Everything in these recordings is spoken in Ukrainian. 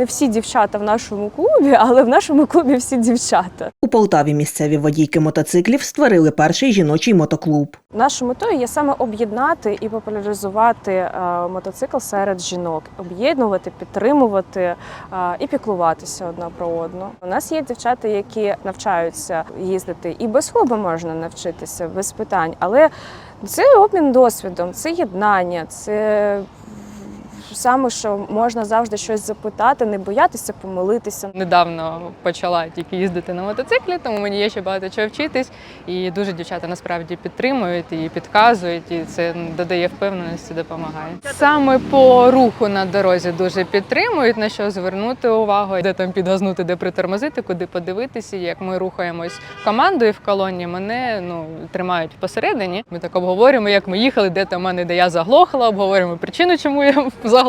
Не всі дівчата в нашому клубі, але в нашому клубі всі дівчата. У Полтаві місцеві водійки мотоциклів створили перший жіночий мотоклуб. Нашою метою є саме об'єднати і популяризувати е, мотоцикл серед жінок, об'єднувати, підтримувати е, і піклуватися одна про одну. У нас є дівчата, які навчаються їздити, і без клубу можна навчитися без питань, але це обмін досвідом, це єднання, це саме, що можна завжди щось запитати, не боятися помилитися. Недавно почала тільки їздити на мотоциклі, тому мені є ще багато чого вчитись. І дуже дівчата насправді підтримують і підказують, і це додає впевненості, допомагає. Саме по руху на дорозі дуже підтримують, на що звернути увагу, де там підгазнути, де притормозити, куди подивитися. Як ми рухаємось командою в колоні, мене ну тримають посередині. Ми так обговорюємо, як ми їхали, де там мене, де я заглохла, обговорюємо причину, чому я заглохла,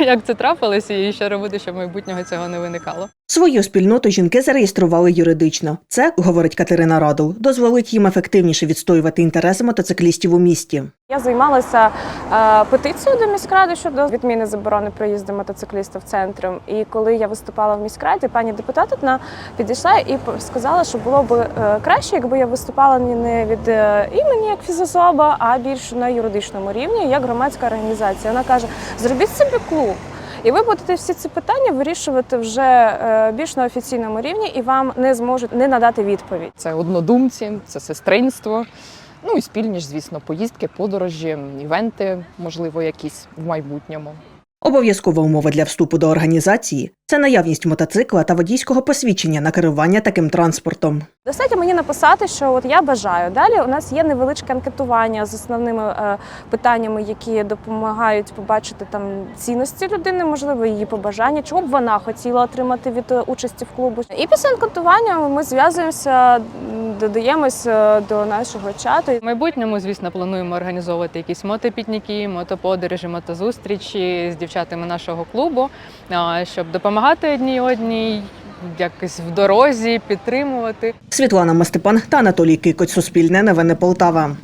як це трапилося, і що робити, щоб майбутнього цього не виникало. Свою спільноту жінки зареєстрували юридично. Це, говорить Катерина Радул, дозволить їм ефективніше відстоювати інтереси мотоциклістів у місті. Я займалася е, петицією до міськради щодо відміни заборони проїзду мотоциклістів центром. І коли я виступала в міськраді, пані депутатка підійшла і сказала, що було б е, краще, якби я виступала не від е, імені як фізособа, а більш на юридичному рівні, як громадська організація. Вона каже: зробіть собі клуб. І ви будете всі ці питання вирішувати вже е, більш на офіційному рівні, і вам не зможуть не надати відповідь. Це однодумці, це сестринство. Ну і спільні ж, звісно, поїздки, подорожі, івенти, можливо, якісь в майбутньому. Обов'язкова умова для вступу до організації це наявність мотоцикла та водійського посвідчення на керування таким транспортом. Достатньо мені написати, що от я бажаю. Далі у нас є невеличке анкетування з основними е, питаннями, які допомагають побачити там цінності людини, можливо, її побажання, чого б вона хотіла отримати від е, участі в клубу. І після анкетування ми зв'язуємося, м, додаємося до нашого чату. В майбутньому, звісно, плануємо організовувати якісь мотопітніки, мотоподорожі, мотозустрічі з дівчатами нашого клубу, щоб допомагати одній одній, якось в дорозі, підтримувати. Світлана Мастепан та Анатолій Кикоць. Суспільне новини Полтава.